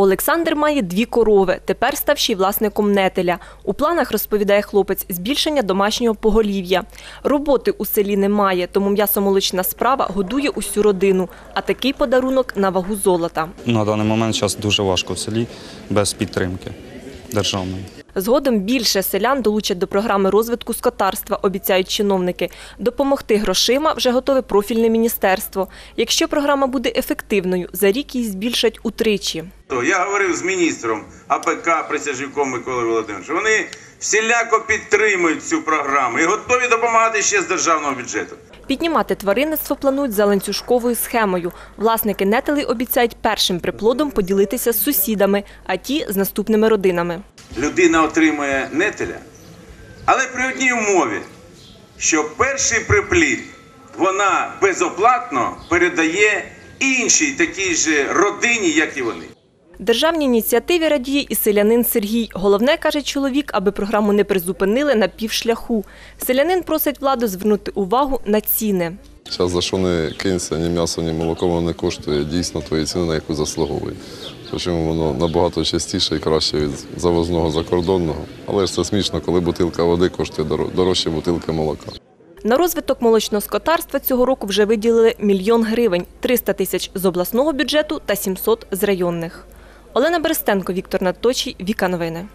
Олександр має дві корови, тепер став ще й власником нетеля. У планах, розповідає хлопець, збільшення домашнього поголів'я. Роботи у селі немає, тому м'ясомолочна справа годує усю родину. А такий подарунок на вагу золота. На даний момент зараз дуже важко в селі без підтримки державної. Згодом більше селян долучать до програми розвитку скотарства, обіцяють чиновники. Допомогти грошима вже готове профільне міністерство. Якщо програма буде ефективною, за рік її збільшать утричі. Я говорив з міністром АПК Присяжнюком Миколою Володимировичем. Вони всіляко підтримують цю програму і готові допомагати ще з державного бюджету. Піднімати тваринництво планують за ланцюжковою схемою. Власники нетелей обіцяють першим приплодом поділитися з сусідами, а ті з наступними родинами. Людина отримує нетеля, але при одній умові, що перший приплід вона безоплатно передає іншій такій же родині, як і вони. Державній ініціативі радіє і селянин Сергій. Головне, каже чоловік, аби програму не призупинили на півшляху. Селянин просить владу звернути увагу на ціни. Зараз за що не кинься, ні м'ясо, ні молоко воно не коштує дійсно твої ціни, на яку заслуговує. Причому воно набагато частіше і краще від завозного закордонного. Але ж це смішно, коли бутилка води коштує дорожче бутилки молока. На розвиток молочного скотарства цього року вже виділили мільйон гривень, 300 тисяч з обласного бюджету та 700 з районних. Олена Берестенко, Віктор Надточій, Віка Новини.